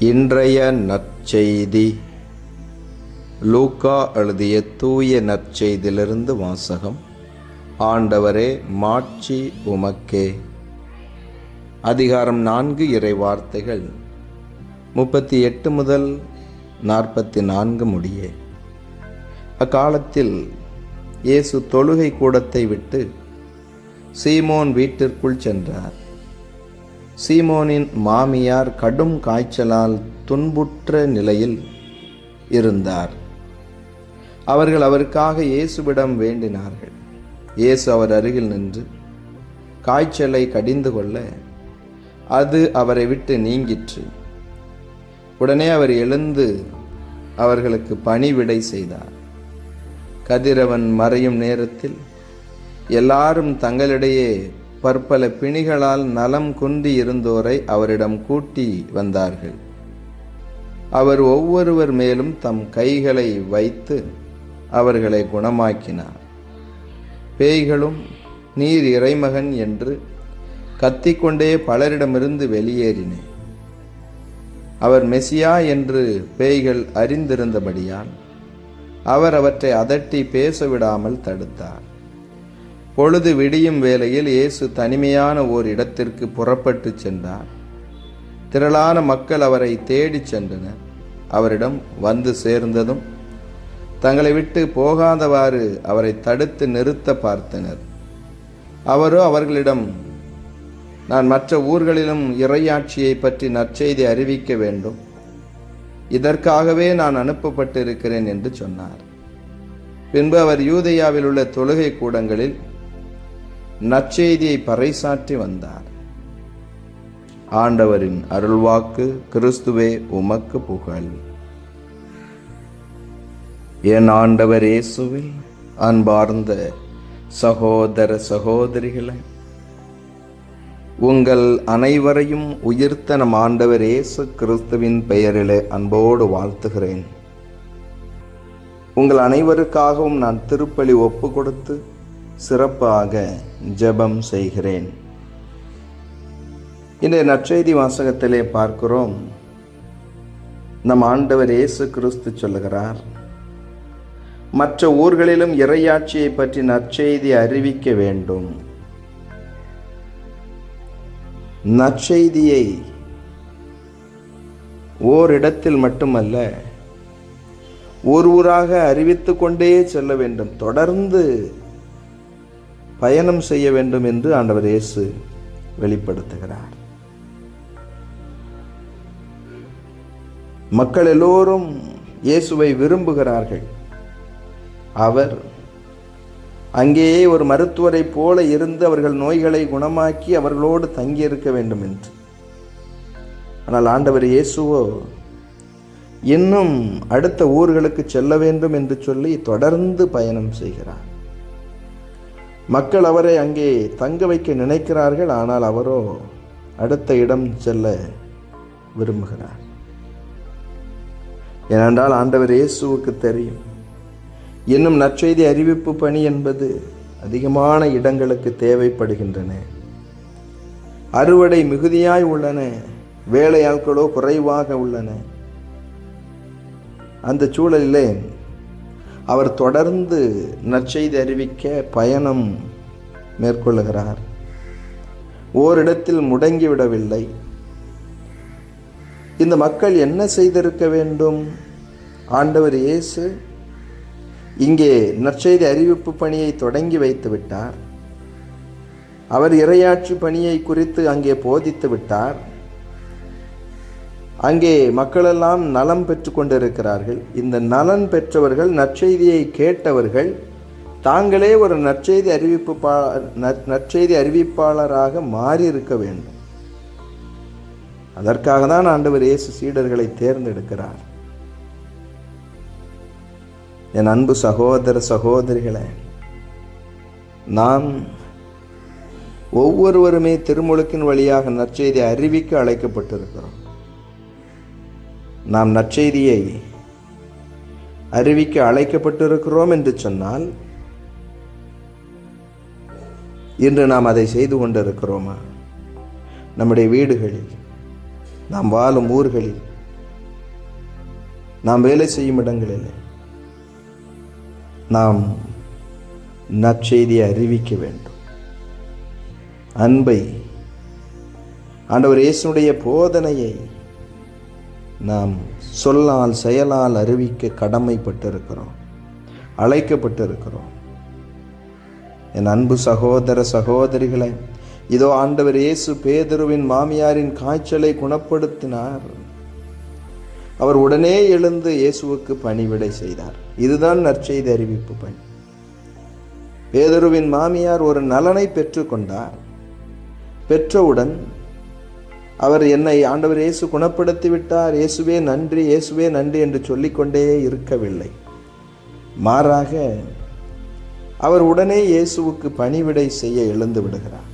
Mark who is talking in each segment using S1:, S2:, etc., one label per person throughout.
S1: இன்றைய நற்செய்தி. லூக்கா எழுதிய தூய நற்செய்தியிலிருந்து வாசகம். ஆண்டவரே மாட்சி உமக்கே. அதிகாரம் நான்கு இறை வார்த்தைகள். முப்பத்தி எட்டு முதல் நாற்பத்தி நான்கு முடிய. அக்காலத்தில் இயேசு தொழுகை கூடத்தை விட்டு சீமோன் வீட்டிற்குள் சென்றார். சீமோனின் மாமியார் கடும் காய்ச்சலால் துன்புற்ற நிலையில் இருந்தார். அவர்கள் அவருக்காக இயேசுவிடம் வேண்டினார்கள். இயேசு அவர் அருகில் நின்று காய்ச்சலை கடிந்து கொள்ள அது அவரை விட்டு நீங்கிற்று. உடனே அவர் எழுந்து அவர்களுக்கு பணிவிடை செய்தார். கதிரவன் மறையும் நேரத்தில் எல்லாரும் தங்களிடையே பற்பல பிணிகளால் நலம் குன்றி இருந்தோரை அவரிடம் கூட்டி வந்தார்கள். அவர் ஒவ்வொருவர் மேலும் தம் கைகளை வைத்து அவர்களை குணமாக்கினார். பேய்களும் நீர் இறைமகன் என்று கத்திக்கொண்டே பலரிடமிருந்து வெளியேறின அவர் மெசியா என்று பேய்கள் அறிந்திருந்தபடியால் அவர் அவற்றை அதட்டி பேசவிடாமல் தடுத்தார். பொழுது விடியும் வேளையில் இயேசு தனிமையான ஓர் இடத்திற்கு புறப்பட்டு சென்றார். திரளான மக்கள் அவரை தேடிச் சென்றனர். அவரிடம் வந்து சேர்ந்ததும் தங்களை விட்டு போகாதவாறு அவரை தடுத்து நிறுத்த பார்த்தனர். அவரோ அவர்களிடம் நான் மற்ற ஊர்களிலும் இறையாட்சியை பற்றி நற்செய்தி அறிவிக்க வேண்டும். இதற்காகவே நான் அனுப்பப்பட்டிருக்கிறேன் என்று சொன்னார். பின்பு அவர் யூதையாவில் உள்ள தொழுகை கூடங்களில் நற்செய்தியை பறைசாற்றி வந்தார். ஆண்டவரின் அருள்வாக்கு கிறிஸ்துவே உமக்கு புகழ். என் ஆண்டவர் இயேசுவில் அன்பார்ந்த சகோதர சகோதரிகளை உங்கள் அனைவரையும் உயிர்த்த நம் ஆண்டவர் இயேசு கிறிஸ்துவின் பெயரிலே அன்போடு வாழ்த்துகிறேன். உங்கள் அனைவருக்காகவும் நான் திருப்பலி ஒப்பு கொடுத்து சிறப்பாக ஜெபம் செய்கிறேன். இன்றைய நற்செய்தி வாசகத்திலே பார்க்கிறோம். நம் ஆண்டவர் இயேசு கிறிஸ்து சொல்லுகிறார் மற்ற ஊர்களிலும் இறையாட்சியை பற்றி நற்செய்தி அறிவிக்க வேண்டும். நற்செய்தியை ஓரிடத்தில் மட்டுமல்ல ஒரு ஊராக அறிவித்து கொண்டே செல்ல வேண்டும். தொடர்ந்து பயணம் செய்ய வேண்டும் என்று ஆண்டவர் இயேசு வெளிப்படுத்துகிறார். மக்கள் எல்லோரும் இயேசுவை விரும்புகிறார்கள். அவர் அங்கேயே ஒரு மருத்துவரை போல இருந்து அவர்கள் நோய்களை குணமாக்கி அவர்களோடு தங்கியிருக்க வேண்டும் என்று. ஆனால் ஆண்டவர் இயேசுவோ இன்னும் அடுத்த ஊர்களுக்கு செல்ல வேண்டும் என்று சொல்லி தொடர்ந்து பயணம் செய்கிறார். மக்கள் அவரை அங்கே தங்க வைக்க நினைக்கிறார்கள் ஆனால் அவரோ அடுத்த இடம் செல்ல விரும்புகிறார். ஏனென்றால் ஆண்டவர் இயேசுவுக்கு தெரியும் இன்னும் நற்செய்தி அறிவிப்பு பணி என்பது அதிகமான இடங்களுக்கு தேவைப்படுகின்றன. அறுவடை மிகுதியாய் உள்ளன வேலையாட்களோ குறைவாக உள்ளன. அந்த சூழலிலே அவர் தொடர்ந்து நற்செய்தி அறிவிக்க பயணம் மேற்கொள்ளுகிறார். ஓரிடத்தில் முடங்கிவிடவில்லை. இந்த மக்கள் என்ன செய்திருக்க வேண்டும்? ஆண்டவர் இயேசு இங்கே நற்செய்தி அறிவிப்பு பணியை தொடங்கி வைத்து விட்டார். அவர் இரையாட்சி பணியை குறித்து அங்கே போதித்து விட்டார். அங்கே மக்களெல்லாம் நலம் பெற்று கொண்டிருக்கிறார்கள் இந்த நலன் பெற்றவர்கள் நற்செய்தியை கேட்டவர்கள் தாங்களே ஒரு நற்செய்தி அறிவிப்பு நற்செய்தி அறிவிப்பாளராக மாறி இருக்க வேண்டும். அதற்காக தான் ஆண்டவர் இயேசு சீடர்களை தேர்ந்தெடுக்கிறார். என் அன்பு சகோதர சகோதரிகளே நாம் ஒவ்வொருவருமே திருமுழுக்கின் வழியாக நற்செய்தி அறிவிக்க அழைக்கப்பட்டிருக்கிறோம். நாம் நற்செய்தியை அறிவிக்க அழைக்கப்பட்டிருக்கிறோம் என்று சொன்னால் இன்று நாம் அதை செய்து கொண்டிருக்கிறோமா? நம்முடைய வீடுகளில் நாம் வாழும் ஊர்களில் நாம் வேலை செய்யும் இடங்களில் நாம் நற்செய்தியை அறிவிக்க வேண்டும். அன்பை ஆண்டவர் இயேசுடைய போதனையை நாம் சொல்லால் செயலால் அறிவிக்க கடமைப்பட்டிருக்கிறோம். அழைக்கப்பட்டிருக்கிறோம். என் அன்பு சகோதர சகோதரிகளை இதோ ஆண்டவர் இயேசு பேதருவின் மாமியாரின் காய்ச்சலை குணப்படுத்தினார். அவர் உடனே எழுந்து இயேசுவுக்கு பணிவிடை செய்தார். இதுதான் நற்செய்தி அறிவிப்பு பணி. பேதருவின் மாமியார் ஒரு நலனை பெற்றுக்கொண்டார். பெற்றவுடன் அவர் என்னை ஆண்டவர் இயேசு குணப்படுத்தி விட்டார் இயேசுவே நன்றி இயேசுவே நன்றி என்று சொல்லிக்கொண்டே இருக்கவில்லை. மாறாக அவர் உடனே இயேசுவுக்கு பணிவிடை செய்ய எழுந்து விடுகிறார்.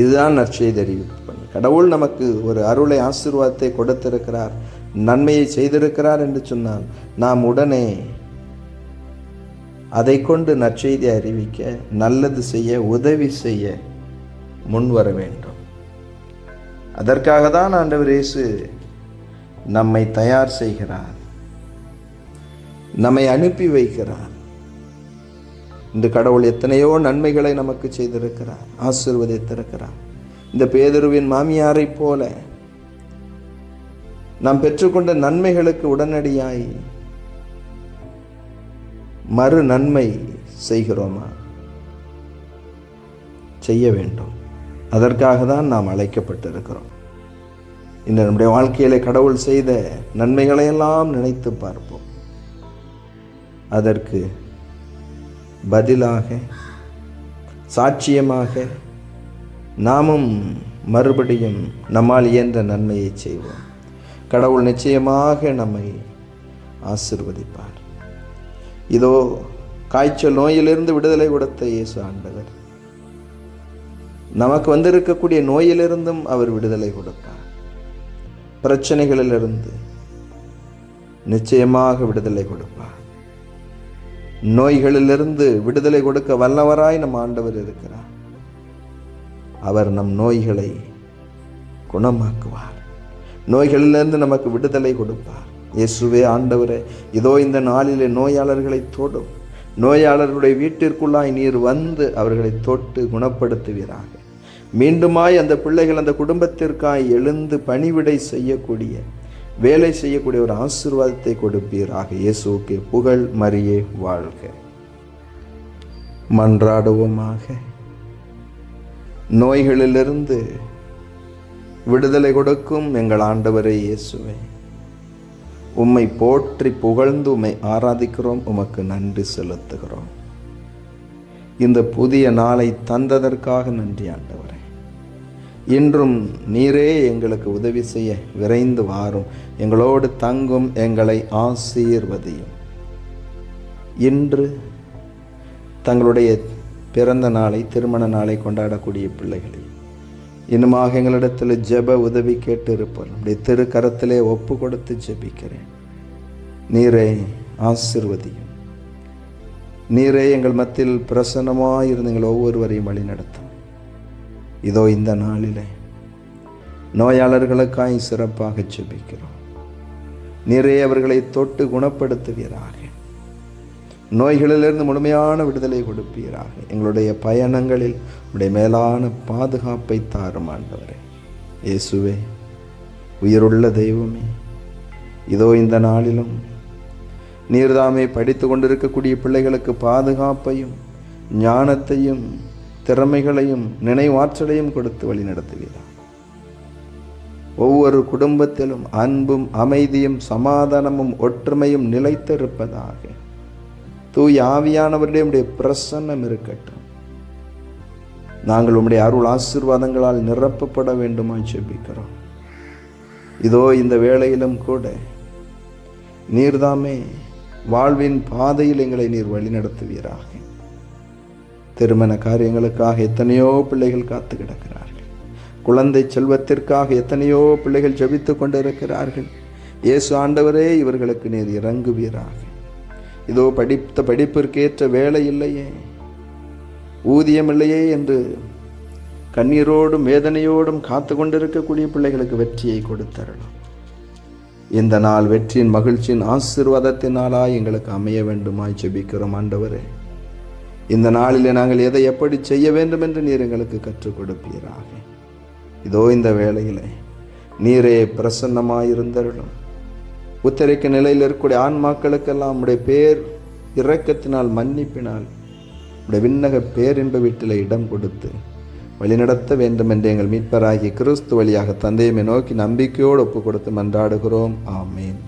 S1: இதுதான் நற்செய்தி அறிவிப்பு பணி கடவுள் நமக்கு ஒரு அருளை ஆசீர்வாதத்தை கொடுத்திருக்கிறார். நன்மையை செய்திருக்கிறார் என்று சொன்னால் நாம் உடனே அதை கொண்டு நற்செய்தி அறிவிக்க நல்லது செய்ய உதவி செய்ய முன்வர வேண்டும். அதற்காக தான் ஆண்டவர் இயேசு நம்மை தயார் செய்கிறார் நம்மை அனுப்பி வைக்கிறார். இந்த கடவுள் எத்தனையோ நன்மைகளை நமக்கு செய்திருக்கிறார் ஆசிர்வதித்திருக்கிறார். இந்த பேதருவின் மாமியாரைப் போல நாம் பெற்றுக்கொண்ட நன்மைகளுக்கு உடனடியாய் மறு நன்மை செய்கிறோமா? செய்ய வேண்டும். அதற்காக தான் நாம் அழைக்கப்பட்டிருக்கிறோம். இன்று நம்முடைய வாழ்க்கையில கடவுள் செய்த நன்மைகளையெல்லாம் நினைத்து பார்ப்போம். அதற்கு பதிலாக சாட்சியமாக நாமும் மறுபடியும் நம்மால் இயன்ற நன்மையை செய்வோம். கடவுள் நிச்சயமாக நம்மை ஆசிர்வதிப்பார். இதோ காய்ச்சல் நோயிலிருந்து விடுதலை கொடுத்த இயேசு ஆண்டவர். நமக்கு வந்திருக்கக்கூடிய நோயிலிருந்தும் அவர் விடுதலை கொடுப்பார் பிரச்சனைகளிலிருந்து நிச்சயமாக விடுதலை கொடுப்பார். நோய்களிலிருந்து விடுதலை கொடுக்க வல்லவராய் நம் ஆண்டவர் இருக்கிறார். அவர் நம் நோய்களை குணமாக்குவார். நோய்களிலிருந்து நமக்கு விடுதலை கொடுப்பார். இயேசுவே ஆண்டவரே இதோ இந்த நாளிலே நோயாளர்களை தொடும். நோயாளர்களுடைய வீட்டிற்குள்ளாய் நீர் வந்து அவர்களை தொட்டு குணப்படுத்துவீராக. மீண்டுமாய் அந்த பிள்ளைகள் அந்த குடும்பத்திற்காய் எழுந்து பணிவிடை செய்யக்கூடிய வேலை செய்யக்கூடிய ஒரு ஆசீர்வாதத்தை கொடுப்பீராக. இயேசுவுக்கு புகழ் மறியே வாழ்க. மன்றாடுவோமாக. நோய்களிலிருந்து விடுதலை கொடுக்கும் எங்கள் ஆண்டவரே இயேசுவே. உம்மை போற்றி புகழ்ந்து உம்மை ஆராதிக்கிறோம் உமக்கு நன்றி செலுத்துகிறோம். இந்த புதிய நாளை தந்ததற்காக நன்றி ஆண்டவரே. இன்றும் நீரே எங்களுக்கு உதவி செய்ய விரைந்து வாரும். எங்களோடு தங்கும் எங்களை ஆசீர்வதியும். இன்று தங்களுடைய பிறந்த நாளை திருமண நாளை கொண்டாடக்கூடிய பிள்ளைகளை இன்னுமாக எங்களிடத்தில் ஜெப உதவி கேட்டு இருப்பார் நம்முடைய திருக்கரத்திலே ஒப்பு கொடுத்து ஜெபிக்கிறேன். நீரே ஆசிர்வதியும். நீரே எங்கள் மத்தியில் பிரசன்னமாக இருந்து எங்கள் ஒவ்வொருவரையும் வழி நடத்தும் இதோ இந்த நாளிலே நோயாளர்களுக்காய் சிறப்பாக ஜெபிக்கிறோம். நீரே அவர்களை தொட்டு குணப்படுத்துவீராக. நோய்களிலிருந்து முழுமையான விடுதலை கொடுப்பீராக. எங்களுடைய பயணங்களில் உடைய மேலான பாதுகாப்பை தாரும் ஆண்டவரே. இயேசுவே உயிருள்ள தெய்வமே இதோ இந்த நாளிலும் நீர்தாமே படித்து கொண்டிருக்கக்கூடிய பிள்ளைகளுக்கு பாதுகாப்பையும் ஞானத்தையும் திறமைகளையும் நினைவாற்றலையும் கொடுத்து வழி நடத்துவீரா. ஒவ்வொரு குடும்பத்திலும் அன்பும் அமைதியும் சமாதானமும் ஒற்றுமையும் நிலைத்திருப்பதாக தூய் ஆவியானவருடைய உடைய பிரசன்னம் இருக்கட்டும். நாங்கள் உம்முடைய அருள் ஆசீர்வாதங்களால் நிரப்பப்பட வேண்டுமா ஜெபிக்கிறோம். இதோ இந்த வேளையிலும் கூட நீர்தாமே வாழ்வின் பாதையில் எங்களை நீர் வழிநடத்துவீராக. திருமண காரியங்களுக்காக எத்தனையோ பிள்ளைகள் காத்து கிடக்கிறார்கள். குழந்தை செல்வத்திற்காக எத்தனையோ பிள்ளைகள் ஜெபித்து கொண்டிருக்கிறார்கள். இயேசு ஆண்டவரே இவர்களுக்கு நீர் இறங்குவீராக. இதோ படித்த படிப்பிற்கேற்ற வேலை இல்லையே ஊதியம் இல்லையே என்று கண்ணீரோடும் வேதனையோடும் காத்து கொண்டிருக்கக்கூடிய பிள்ளைகளுக்கு வெற்றியை கொடுத்தரலாம் இந்த நாள் வெற்றியின் மகிழ்ச்சியின் ஆசீர்வாதத்தினாலா எங்களுக்கு அமைய வேண்டுமாய் ஜெபிக்கிறோம் ஆண்டவரே. இந்த நாளில் நாங்கள் எதை எப்படி செய்ய வேண்டும் என்று நீர் எங்களுக்கு கற்றுக் கொடுப்பீராக. இதோ இந்த வேளையிலே நீரே பிரசன்னமாயிருந்தருளும் உத்தரிக்க நிலையில் இருக்கக்கூடிய ஆன்மாக்களுக்கெல்லாம் உடைய பேர் இரக்கத்தினால் மன்னிப்பினால் உடைய விண்ணக பேரின்ப வீட்டில் இடம் கொடுத்து வழிநடத்த வேண்டும் என்று எங்கள் மீட்பராகி கிறிஸ்து வழியாக தந்தையுமே நோக்கி நம்பிக்கையோடு ஒப்பு கொடுத்து மன்றாடுகிறோம். ஆமேன்.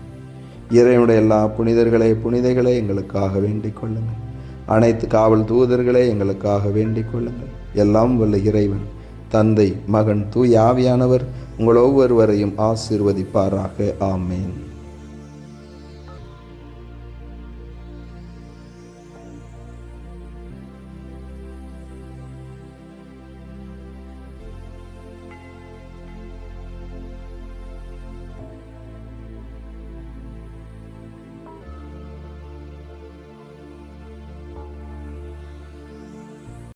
S1: இறைவனுடைய எல்லா புனிதர்களே புனிதைகளை எங்களுக்காக வேண்டிக் கொள்ளுங்கள். அனைத்து காவல் தூதர்களே எங்களுக்காக வேண்டிக் கொள்ளுங்கள். எல்லாம் வல்ல இறைவன் தந்தை மகன் தூய் ஆவியானவர் உங்கள் ஒவ்வொருவரையும் ஆசீர்வதிப்பாராக. ஆமேன்.